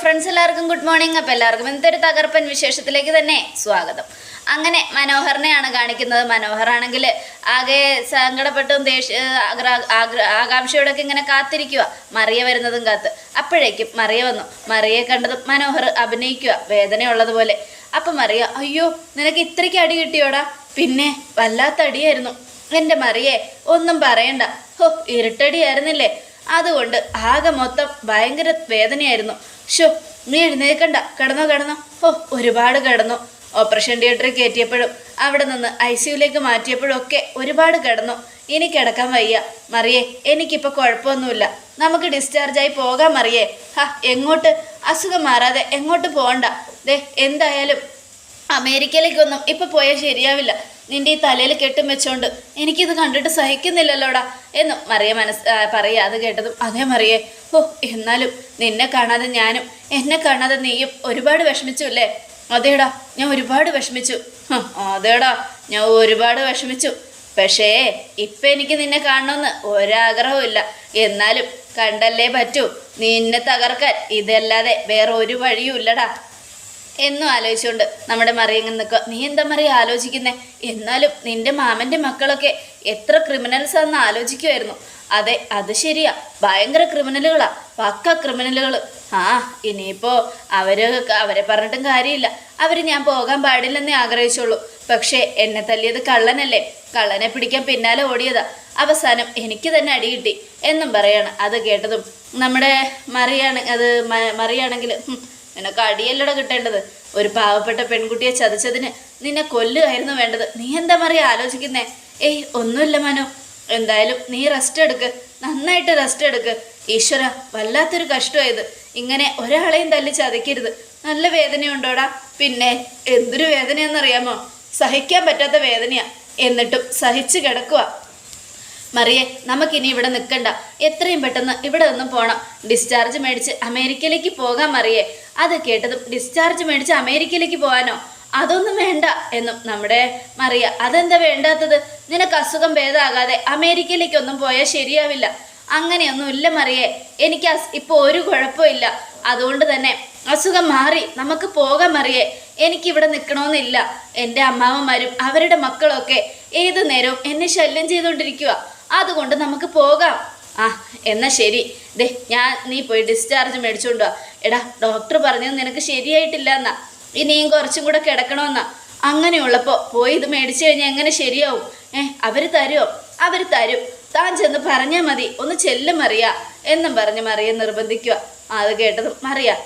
Friends എല്ലാവർക്കും good morning അപ്പം എല്ലാവർക്കും എന്തൊരു തകർപ്പൻ വിശേഷത്തിലേക്ക് തന്നെ സ്വാഗതം. അങ്ങനെ മനോഹറിനെയാണ് കാണിക്കുന്നത്. മനോഹറാണെങ്കിൽ ആകെ സങ്കടപ്പെട്ടും ദേഷ്യ ആകാംക്ഷയോടൊക്കെ ഇങ്ങനെ കാത്തിരിക്കുക മറിയ വരുന്നതും കാത്ത്. അപ്പോഴേക്കും മറിയ വന്നു. മറിയെ കണ്ടതും മനോഹർ അഭിനയിക്കുക വേദനയുള്ളതുപോലെ. അപ്പം മറിയ അയ്യോ നിനക്ക് ഇത്രയ്ക്ക് അടി കിട്ടിയോടാ? പിന്നെ വല്ലാത്ത അടിയായിരുന്നു. എന്റെ മറിയെ ഒന്നും പറയണ്ട. ഹോ ഇരുട്ടടിയായിരുന്നില്ലേ? അതുകൊണ്ട് ആകെ മൊത്തം ഭയങ്കര വേദനയായിരുന്നു. ഷോ നീ എഴുന്നേൽക്കണ്ട. കിടന്നോ കിടന്നോ. ഓ ഒരുപാട് കിടന്നു. ഓപ്പറേഷൻ തിയേറ്ററിൽ കയറ്റിയപ്പോഴും അവിടെ നിന്ന് ഐ സിയുലേക്ക് മാറ്റിയപ്പോഴും ഒക്കെ ഒരുപാട് കിടന്നു. ഇനി കിടക്കാൻ വയ്യ. മറിയേ എനിക്കിപ്പോൾ കുഴപ്പമൊന്നുമില്ല. നമുക്ക് ഡിസ്ചാർജായി പോകാൻ മറിയേ. ഹാ എങ്ങോട്ട്? അസുഖം മാറാതെ എങ്ങോട്ട് പോകണ്ട. ദേ എന്തായാലും അമേരിക്കയിലേക്കൊന്നും ഇപ്പോൾ പോയാൽ ശരിയാവില്ല. നിന്റെ ഈ തലയിൽ കെട്ടും വെച്ചോണ്ട് എനിക്കിത് കണ്ടിട്ട് സഹിക്കുന്നില്ലല്ലോടാ എന്ന് മറിയ മനസ് പറയുക. അത് കേട്ടതും അതേ മറിയേ. ഓ എന്നാലും നിന്നെ കാണാതെ ഞാനും എന്നെ കാണാതെ നീയും ഒരുപാട് വിഷമിച്ചു അല്ലേ? അതേടാ ഞാൻ ഒരുപാട് വിഷമിച്ചു. അതേടാ ഞാൻ ഒരുപാട് വിഷമിച്ചു. പക്ഷേ ഇപ്പം എനിക്ക് നിന്നെ കാണണമെന്ന് ഒരാഗ്രഹവും ഇല്ല എന്നാലും കണ്ടല്ലേ പറ്റൂ. നിന്നെ തകർക്കാൻ ഇതല്ലാതെ വേറെ ഒരു വഴിയും ഇല്ലടാ എന്നും ആലോചിച്ചുകൊണ്ട് നമ്മുടെ മറിയങ്ങ് നിൽക്കുക. നീ എന്താ മറിയ ആലോചിക്കുന്നേ? എന്നാലും നിന്റെ മാമന്റെ മക്കളൊക്കെ എത്ര ക്രിമിനൽസ് ആണെന്ന് ആലോചിക്കുമായിരുന്നു അതെ അത് ശരിയാ. ഭയങ്കര ക്രിമിനലുകളാ പക്ക ക്രിമിനലുകൾ ആ ഇനിയിപ്പോ അവർ അവരെ പറഞ്ഞിട്ടും കാര്യമില്ല. അവർ ഞാൻ പോകാൻ പാടില്ലെന്നേ ആഗ്രഹിച്ചുള്ളൂ. പക്ഷേ എന്നെ തല്ലിയത് കള്ളനല്ലേ? കള്ളനെ പിടിക്കാൻ പിന്നാലെ ഓടിയതാ. അവസാനം എനിക്ക് തന്നെ അടി കിട്ടി എന്നും പറയാണ്. അത് കേട്ടതും നമ്മുടെ മറിയാണ് അത് മറിയാണെങ്കിൽ നിനക്ക് അടിയല്ലട കിട്ടേണ്ടത്. ഒരു പാവപ്പെട്ട പെൺകുട്ടിയെ ചതിച്ചതിന് നിന്നെ കൊല്ലുകയായിരുന്നു വേണ്ടത്. നീ എന്താ മറിയ ആലോചിക്കുന്നേ? ഏയ് ഒന്നുമില്ല മനു. എന്തായാലും നീ റെസ്റ്റ് എടുക്ക്. നന്നായിട്ട് റെസ്റ്റ് എടുക്ക്. ഈശ്വര വല്ലാത്തൊരു കഷ്ടമായത് ഇങ്ങനെ ഒരാളെയും തല്ലി ചതയ്ക്കരുത് നല്ല വേദനയുണ്ടോടാ? പിന്നെ എന്തൊരു വേദനയെന്നറിയാമോ സഹിക്കാൻ പറ്റാത്ത വേദനയാ. എന്നിട്ടും സഹിച്ചു കിടക്കുക മറിയെ നമുക്കിനി ഇവിടെ നിൽക്കണ്ട. എത്രയും പെട്ടെന്ന് ഇവിടെ നിന്നും പോകണം ഡിസ്ചാർജ് മേടിച്ച് അമേരിക്കയിലേക്ക് പോകാൻ മറിയെ. അത് കേട്ടതും ഡിസ്ചാർജ് മേടിച്ച് അമേരിക്കയിലേക്ക് പോകാനോ? അതൊന്നും വേണ്ട എന്നും നമ്മുടെ മറിയ. അതെന്താ വേണ്ടാത്തത്? നിനക്ക് അസുഖം ഭേദമാകാതെ അമേരിക്കയിലേക്കൊന്നും പോയാൽ ശരിയാവില്ല. അങ്ങനെയൊന്നും ഇല്ല മറിയേ. എനിക്ക് ഇപ്പോൾ ഒരു കുഴപ്പമില്ല അതുകൊണ്ട് തന്നെ അസുഖം മാറി നമുക്ക് പോകാൻ മറിയേ. എനിക്കിവിടെ നിൽക്കണമെന്നില്ല. എന്റെ അമ്മാവന്മാരും അവരുടെ മക്കളൊക്കെ ഏതു നേരവും എന്നെ ശല്യം ചെയ്തുകൊണ്ടിരിക്കുക അതുകൊണ്ട് നമുക്ക് പോകാം. ആ എന്നാ ശരി. ദേ ഞാൻ നീ പോയി ഡിസ്ചാർജ് മേടിച്ചുകൊണ്ട് എടാ ഡോക്ടർ പറഞ്ഞത് നിനക്ക് ശരിയായിട്ടില്ല എന്നാ ഇനിയും കുറച്ചും കൂടെ കിടക്കണമെന്നാ. അങ്ങനെയുള്ളപ്പോൾ പോയി ഇത് മേടിച്ചു കഴിഞ്ഞാൽ എങ്ങനെ ശരിയാവും? ഏ അവർ തരുമോ അവർ തരും. താൻ ചെന്ന് പറഞ്ഞാൽ മതി. ഒന്ന് ചെല്ലും മറിയ. എന്നും പറഞ്ഞ് മറിയ നിർബന്ധിക്കുക അത് കേട്ടതും മറിയ.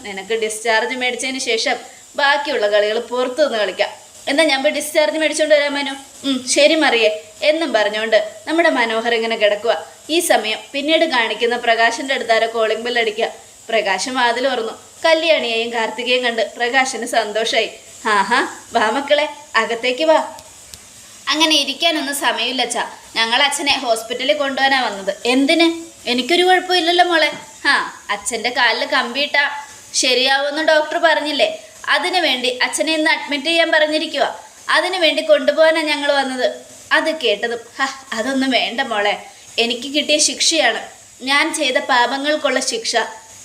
നിനക്ക് ഡിസ്ചാർജ് മേടിച്ചതിന് ശേഷം ബാക്കിയുള്ള കളികൾ പുറത്തുനിന്ന് കളിക്കാം. എന്നാ ഞാൻ പോയി ഡിസ്ചാർജ് മേടിച്ചോണ്ട് വരാൻ മനു. ശരി മറിയേ എന്നും പറഞ്ഞുകൊണ്ട് നമ്മുടെ മനോഹർ ഇങ്ങനെ കിടക്കുക ഈ സമയം പിന്നീട് കാണിക്കുന്ന പ്രകാശന്റെ അടുത്താരോ കോളിംഗ് ബെൽ അടിക്കുക പ്രകാശം വാതിൽ ഓർന്നു കല്യാണിയെയും കാർത്തികയും കണ്ട് പ്രകാശന് സന്തോഷായി. ആഹാ വാ മക്കളെ അകത്തേക്ക് വാ. അങ്ങനെ ഇരിക്കാനൊന്നും സമയമില്ല അച്ഛാ. ഞങ്ങൾ അച്ഛനെ ഹോസ്പിറ്റലിൽ കൊണ്ടുപോകാനാ വന്നത്. എന്തിന്? എനിക്കൊരു കുഴപ്പമില്ലല്ലോ മോളെ. ആ അച്ഛന്റെ കാലിൽ കമ്പിയിട്ടാ. ശരിയാവുമെന്ന് ഡോക്ടർ പറഞ്ഞില്ലേ? അതിനു വേണ്ടി അച്ഛനെ ഇന്ന് അഡ്മിറ്റ് ചെയ്യാൻ പറഞ്ഞിരിക്കുക അതിനു വേണ്ടി കൊണ്ടുപോകാനാണ് ഞങ്ങൾ വന്നത്. അത് കേട്ടതും ഹ അതൊന്നും വേണ്ട മോളെ. എനിക്ക് കിട്ടിയ ശിക്ഷയാണ്. ഞാൻ ചെയ്ത പാപങ്ങൾക്കുള്ള ശിക്ഷ.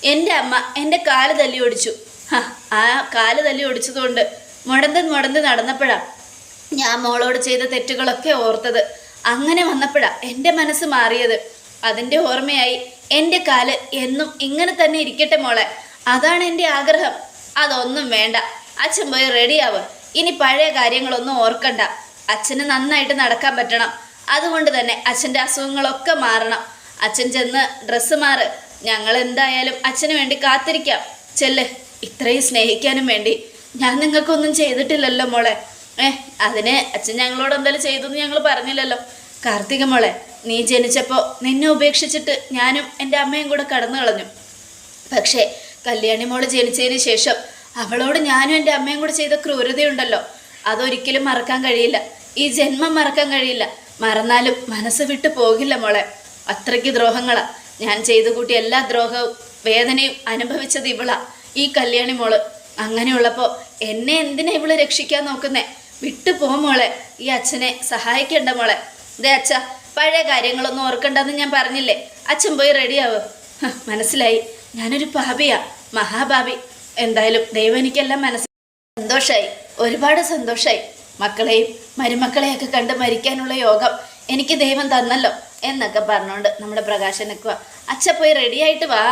എന്റെ അമ്മ എന്റെ കാൽ തല്ലി ഓടിച്ചു. ഹ ആ കാൽ തല്ലി ഓടിച്ചതുകൊണ്ട് മുടന്ത് മുടന്ത് നടന്നപ്പോഴാണ് ഞാൻ മോളോട് ചെയ്ത തെറ്റുകളൊക്കെ ഓർത്തത്. അങ്ങനെ വന്നപ്പോഴാ എന്റെ മനസ്സ് മാറിയത്. അതിന്റെ ഓർമ്മയായി എന്റെ കാൽ എന്നും ഇങ്ങനെ തന്നെ ഇരിക്കട്ടെ മോളെ. അതാണ് എന്റെ ആഗ്രഹം. അതൊന്നും വേണ്ട. അച്ഛൻ പോയി റെഡിയാവ് ഇനി പഴയ കാര്യങ്ങളൊന്നും ഓർക്കണ്ട. അച്ഛന് നന്നായിട്ട് നടക്കാൻ പറ്റണം. അതുകൊണ്ട് തന്നെ അച്ഛന്റെ അസുഖങ്ങളൊക്കെ മാറണം. അച്ഛൻ ചെന്ന് ഡ്രസ്സ് മാറ്. ഞങ്ങൾ എന്തായാലും അച്ഛന് വേണ്ടി കാത്തിരിക്കാം. ചെല്ല്. ഇത്രയും സ്നേഹിക്കാനും വേണ്ടി. ഞാൻ നിങ്ങൾക്കൊന്നും ചെയ്തിട്ടില്ലല്ലോ മോളെ. ഏ അതിന് അച്ഛൻ ഞങ്ങളോട് എന്തായാലും ചെയ്തു എന്ന് ഞങ്ങൾ പറഞ്ഞില്ലല്ലോ. കാർത്തിക മോളെ നീ ജനിച്ചപ്പോൾ നിന്നെ ഉപേക്ഷിച്ചിട്ട് ഞാനും എന്റെ അമ്മയും കൂടെ കടന്നു കളഞ്ഞു. പക്ഷേ കല്യാണി മോൾ ജനിച്ചതിന് ശേഷം അവളോട് ഞാനും എന്റെ അമ്മയും കൂടെ ചെയ്ത ക്രൂരതയുണ്ടല്ലോ. അതൊരിക്കലും മറക്കാൻ കഴിയില്ല. ഈ ജന്മം മറക്കാൻ കഴിയില്ല. മറന്നാലും മനസ്സ് വിട്ടു പോകില്ല മോളെ. അത്രയ്ക്ക് ദ്രോഹങ്ങളാ. ഞാൻ ചെയ്തു കൂട്ടി എല്ലാ ദ്രോഹവും വേദനയും അനുഭവിച്ചത് ഇവളാ. ഈ കല്യാണി മോൾ. അങ്ങനെയുള്ളപ്പോൾ എന്നെ എന്തിനാ ഇവൾ രക്ഷിക്കാൻ നോക്കുന്നേ? വിട്ടു പോ മോളെ. ഈ അച്ഛനെ സഹായിക്കണ്ട മോളെ. ദേ അച്ഛ പഴയ കാര്യങ്ങളൊന്നും ഓർക്കണ്ടെന്ന് ഞാൻ പറഞ്ഞില്ലേ? അച്ഛൻ പോയി റെഡിയാവോ മനസ്സിലായി. ഞാനൊരു പാപിയാ മഹാഭാപി എന്തായാലും ദൈവം എനിക്കെല്ലാം മനസ്സിൽ സന്തോഷമായി ഒരുപാട് സന്തോഷമായി മക്കളെയും മരുമക്കളെയൊക്കെ കണ്ട് മരിക്കാനുള്ള യോഗം എനിക്ക് ദൈവം തന്നല്ലോ എന്നൊക്കെ പറഞ്ഞുകൊണ്ട് നമ്മുടെ പ്രകാശൻ നിൽക്കുക അച്ഛ പോയി റെഡിയായിട്ട് വാ.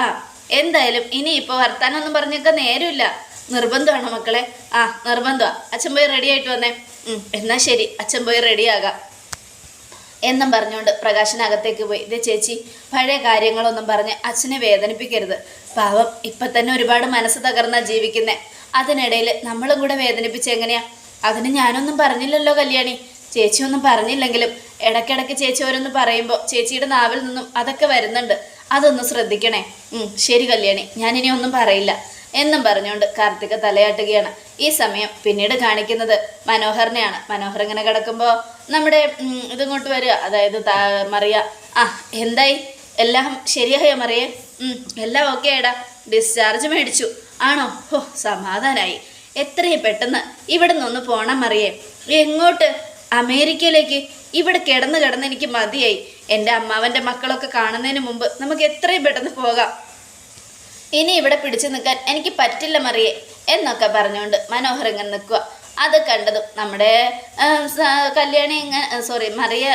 എന്തായാലും ഇനി ഇപ്പോൾ വർത്താനൊന്നും പറഞ്ഞൊക്കെ നേരമില്ല. നിർബന്ധമാണോ മക്കളെ? ആ നിർബന്ധമാണ് അച്ഛൻ പോയി റെഡിയായിട്ട് വന്നേ. ഉം, എന്നാ ശരി. അച്ഛൻ പോയി റെഡിയാകാം എന്നും പറഞ്ഞുകൊണ്ട് പ്രകാശനകത്തേക്ക് പോയി. ഇത് ചേച്ചി പഴയ കാര്യങ്ങളൊന്നും പറഞ്ഞ് അച്ഛനെ വേദനിപ്പിക്കരുത്. പാവം ഇപ്പം തന്നെ ഒരുപാട് മനസ്സ് തകർന്നാ ജീവിക്കുന്നേ. അതിനിടയിൽ നമ്മളും കൂടെ വേദനിപ്പിച്ച് എങ്ങനെയാ? അതിന് ഞാനൊന്നും പറഞ്ഞില്ലല്ലോ കല്യാണി. ചേച്ചി ഒന്നും പറഞ്ഞില്ലെങ്കിലും ഇടയ്ക്കിടയ്ക്ക് ചേച്ചി ഓരോന്ന് പറയുമ്പോൾ ചേച്ചിയുടെ നാവിൽ നിന്നും അതൊക്കെ വരുന്നുണ്ട്. അതൊന്ന് ശ്രദ്ധിക്കണേ. ശരി കല്യാണി. ഞാനിനി ഒന്നും പറയില്ല. എന്നും പറഞ്ഞുകൊണ്ട് കാർത്തിക തലയാട്ടുകയാണ്. ഈ സമയം പിന്നീട് കാണിക്കുന്നത് മനോഹറിനെയാണ്. മനോഹർ ഇങ്ങനെ കിടക്കുമ്പോൾ നമ്മുടെ ഇതിങ്ങോട്ട് വരിക. അതായത് മറിയ. ആ എന്തായി? എല്ലാം ശരിയായോ മറിയേ? എല്ലാം ഓക്കെ ആയിടാ ഡിസ്ചാർജ് മേടിച്ചു. ആണോ? ഹോ സമാധാനായി. എത്രയും പെട്ടെന്ന് ഇവിടെ നിന്ന് പോണം മറിയേ. എങ്ങോട്ട്? അമേരിക്കയിലേക്ക്. ഇവിടെ കിടന്ന് കിടന്ന് എനിക്ക് മതിയായി. എന്റെ അമ്മാവന്റെ മക്കളൊക്കെ കാണുന്നതിന് മുമ്പ് നമുക്ക് എത്രയും പെട്ടെന്ന് പോകാം. ഇനി ഇവിടെ പിടിച്ചു നിൽക്കാൻ എനിക്ക് പറ്റില്ല മറിയേ എന്നൊക്കെ പറഞ്ഞുകൊണ്ട് മനോഹർ ഇങ്ങനെ നിൽക്കുക. അത് കണ്ടതും നമ്മുടെ കല്യാണി ഇങ്ങനെ സോറി മറിയ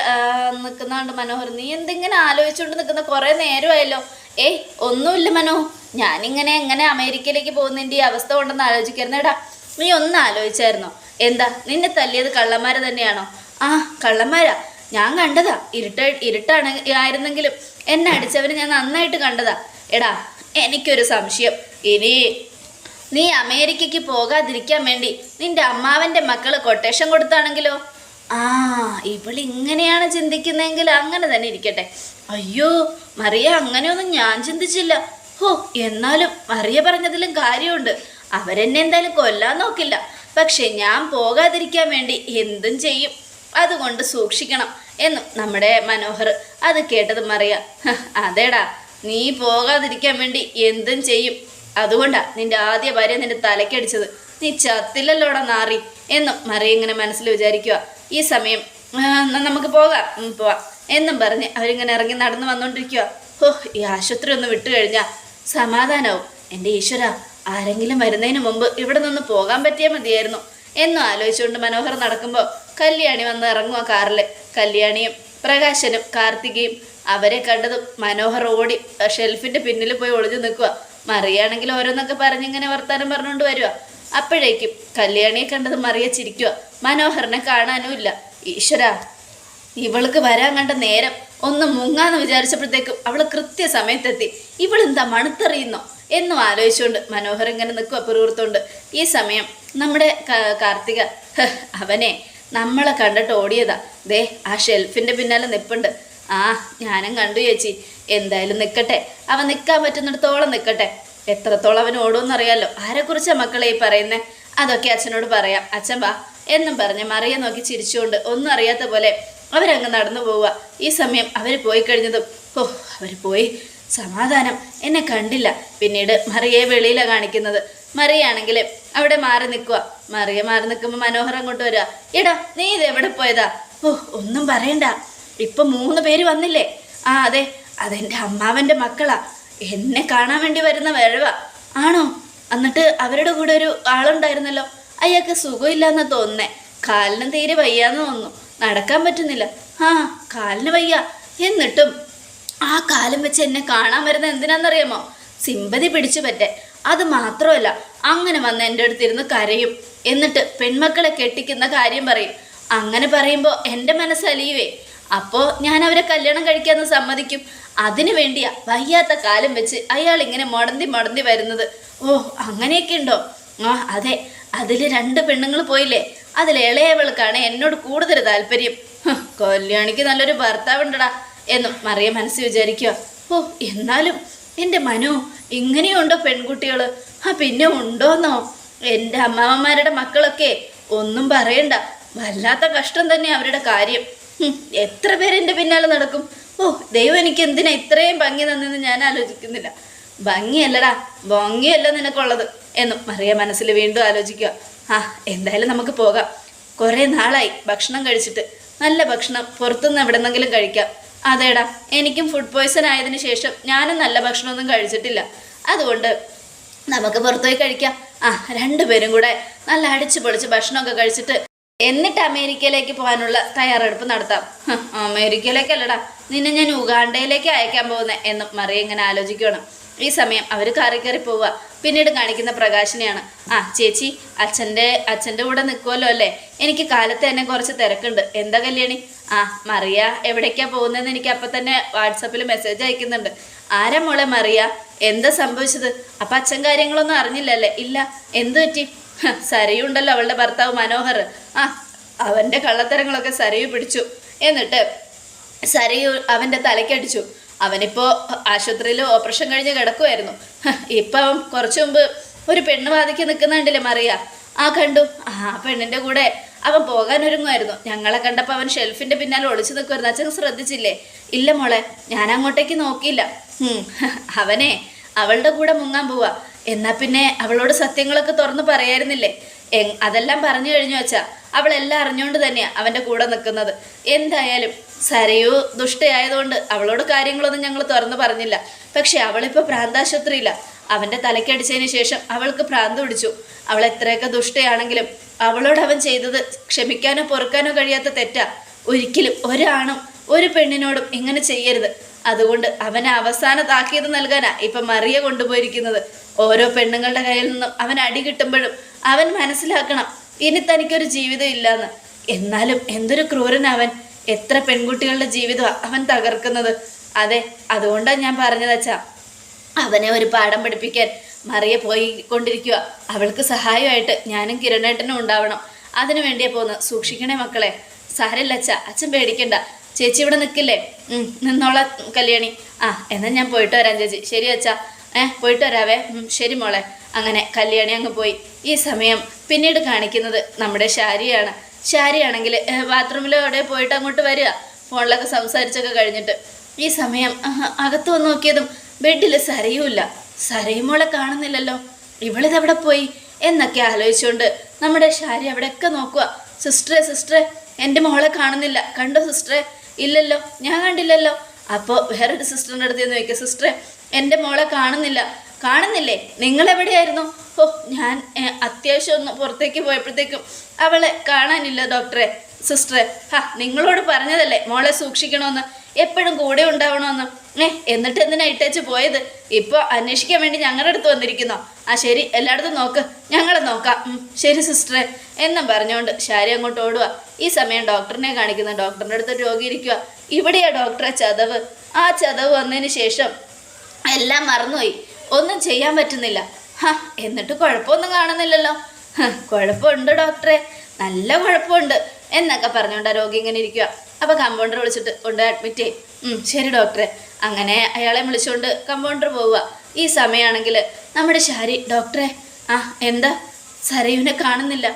നിൽക്കുന്നതുകൊണ്ട് മനോഹർ നീ എന്തിങ്ങനെ ആലോചിച്ചുകൊണ്ട് നിൽക്കുന്ന കുറേ നേരമായല്ലോ? ഏയ് ഒന്നുമില്ല മനോ ഞാനിങ്ങനെ എങ്ങനെ അമേരിക്കയിലേക്ക് പോകുന്നതിന്റെ ഈ അവസ്ഥ കൊണ്ടെന്ന് ആലോചിക്കരുന്നേടാ നീ ഒന്ന് ആലോചിച്ചായിരുന്നോ? എന്താ നിന്നെ തല്ലിയത് കള്ളന്മാരെ തന്നെയാണോ? ആ കള്ളന്മാരാ. ഞാൻ കണ്ടതാ. ഇരുട്ട ഇരുട്ടാണ് ആയിരുന്നെങ്കിലും എന്നെ അടിച്ചവന് ഞാൻ നന്നായിട്ട് കണ്ടതാ. എടാ എനിക്കൊരു സംശയം. ഇനി നീ അമേരിക്കയ്ക്ക് പോകാതിരിക്കാൻ വേണ്ടി നിന്റെ അമ്മാവന്റെ മക്കൾ കൊട്ടേഷൻ കൊടുത്താണെങ്കിലോ? ആ ഇവൾ ഇങ്ങനെയാണ് ചിന്തിക്കുന്നതെങ്കിൽ അങ്ങനെ തന്നെ ഇരിക്കട്ടെ. അയ്യോ മറിയ അങ്ങനെയൊന്നും ഞാൻ ചിന്തിച്ചില്ല. ഹോ എന്നാലും മറിയ പറഞ്ഞതിലും കാര്യമുണ്ട്. അവരെന്നെ എന്തായാലും കൊല്ലാൻ നോക്കില്ല. പക്ഷെ ഞാൻ പോകാതിരിക്കാൻ വേണ്ടി എന്തും ചെയ്യും. അതുകൊണ്ട് സൂക്ഷിക്കണം എന്നും നമ്മുടെ മനോഹർ. അത് കേട്ടത് മറിയ. അതേടാ. നീ പോകാതിരിക്കാൻ വേണ്ടി എന്തും ചെയ്യും. അതുകൊണ്ടാ നിന്റെ ആദ്യ ഭാര്യ നിന്റെ തലക്കടിച്ചത് നീ ചത്തില്ലല്ലോടാ നാറി എന്നും മറിയ ഇങ്ങനെ മനസ്സിൽ വിചാരിക്കുക ഈ സമയം നമുക്ക് പോകാം. പോവാ എന്നും പറഞ്ഞ് അവരിങ്ങനെ ഇറങ്ങി നടന്നു വന്നുകൊണ്ടിരിക്കുക ഓ ഈ ആശുപത്രി ഒന്ന് വിട്ടു കഴിഞ്ഞാ സമാധാനവും. എന്റെ ഈശ്വര ആരെങ്കിലും വരുന്നതിന് മുമ്പ് ഇവിടെ നിന്ന് പോകാൻ പറ്റിയാൽ മതിയായിരുന്നു എന്നും ആലോചിച്ചുകൊണ്ട് മനോഹർ നടക്കുമ്പോൾ കല്യാണി വന്ന് ഇറങ്ങുക കാറിൽ കല്യാണിയും പ്രകാശനും കാർത്തികയും അവരെ കണ്ടത് മനോഹർ ഓടി ഷെൽഫിന്റെ പിന്നിൽ പോയി ഒളിഞ്ഞു നിൽക്കുക മറിയാണെങ്കിൽ ഓരോന്നൊക്കെ പറഞ്ഞിങ്ങനെ വർത്താനം പറഞ്ഞുകൊണ്ട് വരിക അപ്പോഴേക്കും കല്യാണിയെ കണ്ടത് മറിയ ചിരിക്കുക മനോഹറിനെ കാണാനുമില്ല ഈശ്വര ഇവൾക്ക് വരാൻ കണ്ട നേരം ഒന്ന് മുങ്ങാന്ന് വിചാരിച്ചപ്പോഴത്തേക്കും അവൾ കൃത്യസമയത്തെത്തി. ഇവളെന്താ മണുത്തെറിയുന്നോ? എന്നും ആലോചിച്ചുകൊണ്ട് മനോഹർ ഇങ്ങനെ നിൽക്കുക പിറുകൂർത്തോണ്ട് ഈ സമയം നമ്മുടെ കാർത്തിക അവനെ നമ്മളെ കണ്ടിട്ട് ഓടിയതാ. ദേ ആ ഷെൽഫിന്റെ പിന്നാലെ നിപ്പുണ്ട്. ആ ഞാനും കണ്ടു ചേച്ചി. എന്തായാലും നിൽക്കട്ടെ അവൻ നിൽക്കാൻ പറ്റുന്നിടത്തോളം നിൽക്കട്ടെ എത്രത്തോളം അവൻ ഓടുമെന്നറിയാലോ. ആരെക്കുറിച്ചാ മക്കളെ ഈ പറയുന്നേ? അതൊക്കെ അച്ഛനോട് പറയാം. അച്ഛൻ വാ. എന്നും പറഞ്ഞ് മറിയെ നോക്കി ചിരിച്ചുകൊണ്ട് ഒന്നും അറിയാത്ത പോലെ അവരങ്ങ് നടന്നു പോവുക. ഈ സമയം അവർ പോയി കഴിഞ്ഞതും ഓ അവർ പോയി. സമാധാനം. എന്നെ കണ്ടില്ല. പിന്നീട് മറിയെ വെളിയിലാണ് കാണിക്കുന്നത്. മറിയാണെങ്കിൽ അവിടെ മാറി നിൽക്കുക. മറിയെ മാറി നിൽക്കുമ്പോൾ മനോഹരം അങ്ങോട്ട് എടാ നീ ഇത് എവിടെ പോയതാ? ഓ ഒന്നും പറയണ്ട. ഇപ്പൊ മൂന്ന് പേര് വന്നില്ലേ? ആ അതെ. അതെന്റെ അമ്മാവന്റെ മക്കളാ. എന്നെ കാണാൻ വേണ്ടി വരുന്ന വരവ. ആണോ? എന്നിട്ട് അവരുടെ കൂടെ ഒരു ആളുണ്ടായിരുന്നല്ലോ. അയാൾക്ക് സുഖമില്ലാന്ന് തോന്നുന്നേ. കാലിന് തീരെ വയ്യാന്ന് തോന്നുന്നു. നടക്കാൻ പറ്റുന്നില്ല. ആ കാലിന് വയ്യ. എന്നിട്ടും ആ കാലം വെച്ച് എന്നെ കാണാൻ വരുന്ന എന്തിനാണെന്നറിയാമോ സിമ്പതി പിടിച്ചു പറ്റേ. അത് മാത്രമല്ല അങ്ങനെ വന്ന് എന്റെ അടുത്തിരുന്ന് കരയും. എന്നിട്ട് പെൺമക്കളെ കെട്ടിക്കുന്ന കാര്യം പറയും. അങ്ങനെ പറയുമ്പോൾ എന്റെ മനസ്സലിയുവേ. അപ്പോൾ ഞാൻ അവരെ കല്യാണം കഴിക്കാമെന്ന് സമ്മതിക്കും. അതിനു വേണ്ടിയാ വയ്യാത്ത കാലം വെച്ച് അയാൾ ഇങ്ങനെ മുടന്തി മുടന്തി വരുന്നത്. ഓ അങ്ങനെയൊക്കെ ഉണ്ടോ? ആ അതെ. അതിൽ രണ്ട് പെണ്ണുങ്ങൾ പോയില്ലേ? അതിൽ ഇളയവൾക്കാണ് എന്നോട് കൂടുതൽ താല്പര്യം. കല്യാണിക്ക് നല്ലൊരു ഭർത്താവുണ്ടടാ എന്നും മറിയ മനസ്സിൽ വിചാരിക്കുക ഓ എന്നാലും എന്റെ മനു ഇങ്ങനെയുണ്ടോ പെൺകുട്ടികൾ ആ പിന്നെ ഉണ്ടോന്നോ? എന്റെ അമ്മാവന്മാരുടെ മക്കളൊക്കെ ഒന്നും പറയണ്ട. വല്ലാത്ത കഷ്ടം തന്നെ അവരുടെ കാര്യം. എത്ര പേര് എന്റെ പിന്നാലെ നടക്കും? ഓ ദൈവം എനിക്ക് എന്തിനാ ഇത്രയും ഭംഗി തന്നെന്ന് ഞാൻ ആലോചിക്കുന്നില്ല. ഭംഗിയല്ലടാ ഭംഗിയല്ല നിനക്കുള്ളത്. എന്നും മറിയ മനസ്സിൽ വീണ്ടും ആലോചിക്കുക. ആ എന്തായാലും നമുക്ക് പോകാം. കുറേ നാളായി ഭക്ഷണം കഴിച്ചിട്ട്. നല്ല ഭക്ഷണം പുറത്തുനിന്ന് എവിടെന്നെങ്കിലും കഴിക്കാം. അതേടാ എനിക്കും ഫുഡ് പോയ്സൺ ആയതിനു ശേഷം ഞാനും നല്ല ഭക്ഷണമൊന്നും കഴിച്ചിട്ടില്ല. അതുകൊണ്ട് നമുക്ക് പുറത്തുപോയി കഴിക്കാം. ആ രണ്ടുപേരും കൂടെ നല്ല അടിച്ചു പൊളിച്ച് ഭക്ഷണമൊക്കെ കഴിച്ചിട്ട് എന്നിട്ട് അമേരിക്കയിലേക്ക് പോകാനുള്ള തയ്യാറെടുപ്പ് നടത്താം. അമേരിക്കയിലേക്കല്ലടാ. നിന്നെ ഞാൻ ഉഗാണ്ടയിലേക്ക് അയക്കാൻ പോകുന്നത് എന്നും മറിയ ഇങ്ങനെ ആലോചിക്കണം ഈ സമയം അവർ കറി കയറി പോവുക. പിന്നീട് കാണിക്കുന്ന പ്രകാശിനെയാണ്. ആ ചേച്ചി അച്ഛന്റെ അച്ഛന്റെ കൂടെ നിൽക്കുമല്ലോ അല്ലേ? എനിക്ക് കാലത്ത് തന്നെ കുറച്ച് തിരക്കുണ്ട്. എന്താ കല്യാണി? ആ മറിയ എവിടേക്കാ പോകുന്നതെന്ന് എനിക്ക് അപ്പം തന്നെ വാട്സപ്പിൽ മെസ്സേജ് അയക്കുന്നുണ്ട്. ആരാ മോളെ മറിയ? എന്താ സംഭവിച്ചത്? അപ്പം അച്ഛൻ കാര്യങ്ങളൊന്നും അറിഞ്ഞില്ലല്ലേ? ഇല്ല എന്ത് പറ്റി? സരയുണ്ടല്ലോ അവളുടെ ഭർത്താവ് മനോഹർ. ആ അവന്റെ കള്ളത്തരങ്ങളൊക്കെ സരയു പിടിച്ചു. എന്നിട്ട് സരയു അവന്റെ തലക്കടിച്ചു അവനിപ്പോൾ ആശുപത്രിയിൽ ഓപ്പറേഷൻ കഴിഞ്ഞ് കിടക്കുമായിരുന്നു ഇപ്പം അവൻ കുറച്ചു മുമ്പ് ഒരു പെണ്ണ് വാതിക്ക് നിൽക്കുന്നുണ്ടല്ലേ മറിയ? ആ കണ്ടു. ആ പെണ്ണിന്റെ കൂടെ അവൻ പോകാൻ ഒരുങ്ങുമായിരുന്നു. ഞങ്ങളെ കണ്ടപ്പോൾ അവൻ ഷെൽഫിന്റെ പിന്നാലെ ഒളിച്ചു നിൽക്കുമായിരുന്നു അച്ഛൻ ശ്രദ്ധിച്ചില്ലേ? ഇല്ല മോളെ ഞാൻ അങ്ങോട്ടേക്ക് നോക്കിയില്ല. അവനെ അവളുടെ കൂടെ മുങ്ങാൻ പോവാ. എന്നാൽ പിന്നെ അവളോട് സത്യങ്ങളൊക്കെ തുറന്ന് പറയായിരുന്നില്ലേ? അതെല്ലാം പറഞ്ഞു കഴിഞ്ഞു അവളെല്ലാം അറിഞ്ഞുകൊണ്ട് തന്നെയാണ് അവന്റെ കൂടെ നിൽക്കുന്നത് എന്തായാലും സരയു ദുഷ്ടയായതുകൊണ്ട് അവളോട് കാര്യങ്ങളൊന്നും ഞങ്ങൾ തുറന്നു പറഞ്ഞില്ല. പക്ഷെ അവളിപ്പോൾ പ്രാന്താശുപത്രിയില്ല അവന്റെ തലക്കടിച്ചതിന് ശേഷം അവൾക്ക് ഭ്രാന്ത് പിടിച്ചു. അവൾ എത്രയൊക്കെ ദുഷ്ടയാണെങ്കിലും അവളോട് അവൻ ചെയ്തത് ക്ഷമിക്കാനോ പൊറുക്കാനോ കഴിയാത്ത തെറ്റാ. ഒരിക്കലും ഒരാണും ഒരു പെണ്ണിനോടും ഇങ്ങനെ ചെയ്യരുത്. അതുകൊണ്ട് അവനെ അവസാന താക്കീത് നൽകാനാ ഇപ്പൊ മറിയ കൊണ്ടുപോയിരിക്കുന്നത്. ഓരോ പെണ്ണുങ്ങളുടെ കയ്യിൽ നിന്നും അവൻ അടി കിട്ടുമ്പോഴും അവൻ മനസ്സിലാക്കണം ഇനി തനിക്കൊരു ജീവിതം ഇല്ലാന്ന്. എന്നാലും എന്തൊരു ക്രൂരനവൻ എത്ര പെൺകുട്ടികളുടെ ജീവിതമാണ് അവൻ തകർക്കുന്നത്. അതെ അതുകൊണ്ടാണ് ഞാൻ പറഞ്ഞതച്ചാ അവനെ ഒരു പാഠം പഠിപ്പിക്കാൻ മറിയ പോയി കൊണ്ടിരിക്കുക അവൾക്ക് സഹായമായിട്ട് ഞാനും കിരണേട്ടനും ഉണ്ടാവണം. അതിനു വേണ്ടിയാ പോന്ന്. സൂക്ഷിക്കണേ മക്കളെ. സാരല്ല അച്ഛ അച്ഛൻ പേടിക്കണ്ട. ചേച്ചി ഇവിടെ നിൽക്കില്ലേ? നിന്നോളാം കല്യാണി. ആ എന്നാൽ ഞാൻ പോയിട്ട് വരാം ചേച്ചി. ശരി അച്ഛാ. ഏ പോയിട്ട് വരാവേ. ശരി മോളെ. അങ്ങനെ കല്യാണി അങ്ങ് പോയി. ഈ സമയം പിന്നീട് കാണിക്കുന്നത് നമ്മുടെ ശാരിയാണ്. ശാരിയാണെങ്കിൽ ബാത്റൂമിൽ അവിടെ പോയിട്ട് അങ്ങോട്ട് വരിക? ഫോണിലൊക്കെ സംസാരിച്ചൊക്കെ കഴിഞ്ഞിട്ട്. ഈ സമയം അകത്ത് വന്ന് നോക്കിയതും ബെഡിൽ സരയുമില്ല സരയുമോളെ കാണുന്നില്ലല്ലോ. ഇവളിതെവിടെ പോയി? എന്നൊക്കെ ആലോചിച്ചുകൊണ്ട് നമ്മുടെ ശാരി അവിടെയൊക്കെ നോക്കുക. സിസ്റ്ററെ സിസ്റ്ററെ എന്റെ മോളെ കാണുന്നില്ല. കണ്ടോ സിസ്റ്ററെ? ഇല്ലല്ലോ. ഞാൻ കണ്ടില്ലല്ലോ. അപ്പോൾ വേറൊരു സിസ്റ്ററിന്റെ അടുത്ത് ചെന്ന് ചോദിക്കുക സിസ്റ്ററെ എന്റെ മോളെ കാണുന്നില്ല. കാണുന്നില്ലേ? നിങ്ങൾ എവിടെയായിരുന്നു ഓ ഞാൻ അത്യാവശ്യം ഒന്ന് പുറത്തേക്ക് പോയപ്പോഴത്തേക്കും അവളെ കാണാനില്ല ഡോക്ടറെ. സിസ്റ്ററെ ഹാ നിങ്ങളോട് പറഞ്ഞതല്ലേ മോളെ സൂക്ഷിക്കണമെന്ന്? എപ്പോഴും കൂടെ ഉണ്ടാവണമെന്ന്? ഏ എന്നിട്ട് എന്തിനാ ഇട്ടേച്ച് പോയത്? ഇപ്പോൾ അന്വേഷിക്കാൻ വേണ്ടി ഞങ്ങളുടെ അടുത്ത് വന്നിരിക്കുന്നോ? ആ ശരി എല്ലായിടത്തും നോക്ക്. ഞങ്ങളെ നോക്കാം. ശരി സിസ്റ്ററെ എന്നും പറഞ്ഞുകൊണ്ട് ശാരി അങ്ങോട്ട് ഓടുക ഈ സമയം ഡോക്ടറിനെ കാണിക്കുന്ന ഡോക്ടറിന്റെ അടുത്ത് രോഗി ഇരിക്കുക ഇവിടെയാ ഡോക്ടറെ ചതവ്. ആ ചതവ് വന്നതിന് ശേഷം എല്ലാം മറന്നുപോയി. ഒന്നും ചെയ്യാൻ പറ്റുന്നില്ല. ഹ എന്നിട്ട് കുഴപ്പമൊന്നും കാണുന്നില്ലല്ലോ. കുഴപ്പമുണ്ട് ഡോക്ടറെ നല്ല കുഴപ്പമുണ്ട് എന്നൊക്കെ പറഞ്ഞുകൊണ്ട് ആ രോഗി ഇങ്ങനെ ഇരിക്കുക അപ്പോൾ കമ്പൗണ്ടർ വിളിച്ചിട്ട് കൊണ്ട് അഡ്മിറ്റ് ചെയ്യും. ശരി ഡോക്ടറെ അങ്ങനെ അയാളെ വിളിച്ചുകൊണ്ട് കമ്പൗണ്ടർ പോവുക ഈ സമയമാണെങ്കിൽ നമ്മുടെ ശാരി ഡോക്ടറെ ആ എന്താ? സരയുവിനെ കാണുന്നില്ല.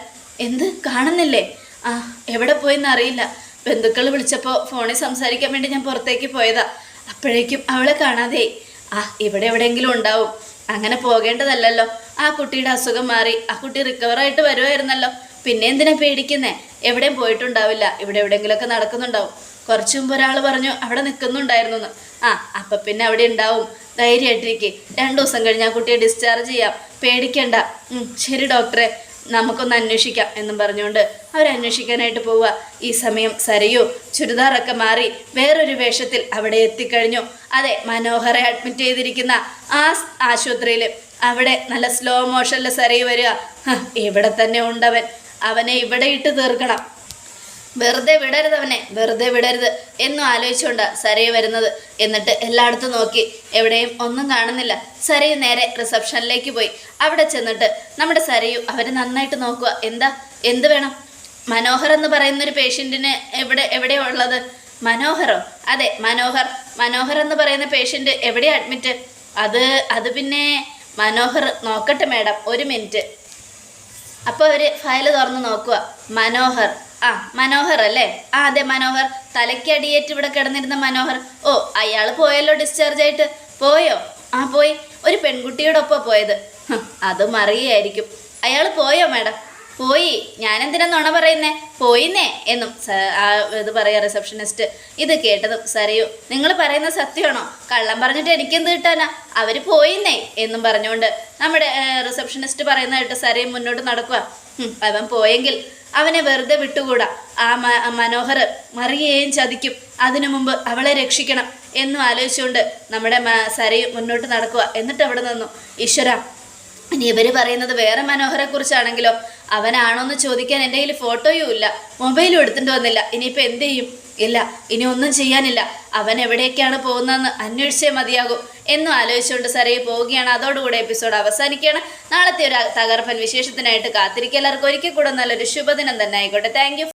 എന്ത്? കാണുന്നില്ലേ? ആ എവിടെ പോയെന്ന് അറിയില്ല. ബന്ധുക്കൾ വിളിച്ചപ്പോൾ ഫോണിൽ സംസാരിക്കാൻ വേണ്ടി ഞാൻ പുറത്തേക്ക് പോയതാ. അപ്പോഴേക്കും അവളെ കാണാതെ ആ ഇവിടെ എവിടെയെങ്കിലും ഉണ്ടാവും. അങ്ങനെ പോകേണ്ടതല്ലല്ലോ. ആ കുട്ടിയുടെ അസുഖം മാറി. ആ കുട്ടി റിക്കവറായിട്ട് വരുമായിരുന്നല്ലോ പിന്നെ എന്തിനാ പേടിക്കുന്നേ? എവിടെയും പോയിട്ടുണ്ടാവില്ല. ഇവിടെ എവിടെയെങ്കിലുമൊക്കെ നടക്കുന്നുണ്ടാവും. കുറച്ച് മുമ്പ് ഒരാൾ പറഞ്ഞു അവിടെ നിൽക്കുന്നുണ്ടായിരുന്നു ആ അപ്പം പിന്നെ അവിടെ ഉണ്ടാവും. ധൈര്യമായിട്ടിരിക്കെ. രണ്ടു ദിവസം കഴിഞ്ഞ് ആ കുട്ടിയെ ഡിസ്ചാർജ് ചെയ്യാം. പേടിക്കണ്ട. ശരി ഡോക്ടറെ. നമുക്കൊന്ന് അന്വേഷിക്കാം എന്നും പറഞ്ഞുകൊണ്ട് അവർ അന്വേഷിക്കാനായിട്ട് പോവുക. ഈ സമയം സരയു ചുരിദാറൊക്കെ മാറി വേറൊരു വേഷത്തിൽ അവിടെ എത്തിക്കഴിഞ്ഞു. അതെ മനോഹരെ അഡ്മിറ്റ് ചെയ്തിരിക്കുന്ന ആ ആശുപത്രിയിൽ അവിടെ നല്ല സ്ലോ മോഷനിൽ സരയു വരിക. ഇവിടെ തന്നെ ഉണ്ടവൻ? അവനെ ഇവിടെ ഇട്ട് തീർക്കണം. വെറുതെ വിടരുത് അവനെ വെറുതെ വിടരുത് എന്നും ആലോചിച്ചുകൊണ്ട് സരയ് വരുന്നത്. എന്നിട്ട് എല്ലായിടത്തും നോക്കി. എവിടെയും ഒന്നും കാണുന്നില്ല. സരയ് നേരെ റിസപ്ഷനിലേക്ക് പോയി. അവിടെ ചെന്നിട്ട് നമ്മുടെ സരയു അവരെ നന്നായിട്ട് നോക്കുക. എന്താ? എന്ത് വേണം? മനോഹർ എന്ന് പറയുന്ന ഒരു പേഷ്യന്റിന് എവിടെ എവിടെയാണ് ഉള്ളത്? മനോഹറോ? അതെ മനോഹർ. മനോഹർ എന്ന് പറയുന്ന പേഷ്യന്റ് എവിടെ അഡ്മിറ്റ് അത് അത് പിന്നെ മനോഹർ നോക്കട്ടെ മാഡം ഒരു മിനിറ്റ് അപ്പോൾ അവർ ഫയൽ തുറന്ന് നോക്കുക. മനോഹർ. ആ മനോഹർ അല്ലേ? ആ അതെ മനോഹർ. തലയ്ക്ക് അടിയേറ്റ് ഇവിടെ കിടന്നിരുന്ന മനോഹർ. ഓ അയാൾ പോയല്ലോ ഡിസ്ചാർജ് ആയിട്ട്. പോയോ? ആ പോയി. ഒരു പെൺകുട്ടിയോടൊപ്പം പോയത്. അത് മറിയായിരിക്കും. അയാൾ പോയോ മാഡം പോയി. ഞാനെന്തിനാ നുണ പറയുന്നേ? പോയിന്നേ എന്നും ഇത് പറയുക റിസപ്ഷനിസ്റ്റ് ഇത് കേട്ടതും സരയു നിങ്ങൾ പറയുന്ന സത്യമാണോ? കള്ളം പറഞ്ഞിട്ട് എനിക്കെന്ത് കിട്ടാനാ? അവർ പോയിന്നേ എന്നും പറഞ്ഞുകൊണ്ട് നമ്മുടെ റിസപ്ഷനിസ്റ്റ് പറയുന്ന കേട്ട് സരയു മുന്നോട്ട് നടക്കുക അവൻ പോയെങ്കിൽ അവനെ വെറുതെ വിട്ടുകൂടാ. ആ മനോഹർ മറിയേയും ചതിക്കും. അതിനു മുമ്പ് അവളെ രക്ഷിക്കണം എന്നും ആലോചിച്ചുകൊണ്ട് നമ്മുടെ സരയും മുന്നോട്ട് നടക്കുക എന്നിട്ട് അവിടെ നിന്നു. ഈശ്വര ഇനി ഇവർ പറയുന്നത് വേറെ മനോഹരെ കുറിച്ചാണെങ്കിലോ? അവനാണോന്ന് ചോദിക്കാൻ എന്റെ കയ്യിൽ ഫോട്ടോയും ഇല്ല. മൊബൈലും എടുത്തിട്ട് വന്നില്ല. ഇനിയിപ്പോൾ എന്ത് ചെയ്യും? ഇല്ല. ഇനി ഒന്നും ചെയ്യാനില്ല. അവൻ എവിടേക്കാണ് പോകുന്നതെന്ന് അന്വേഷിച്ചേ മതിയാകും. എന്നും ആലോചിച്ചുകൊണ്ട് സരയെ പോവുകയാണ്. അതോടുകൂടെ എപ്പിസോഡ് അവസാനിക്കുകയാണ്. നാളത്തെ ഒരു തകർപ്പൻ വിശേഷത്തിനായിട്ട് കാത്തിരിക്കുക. എല്ലാവർക്കും ഒരിക്കൽ കൂടെ നല്ലൊരു ശുഭദിനം തന്നെ ആയിക്കോട്ടെ. താങ്ക്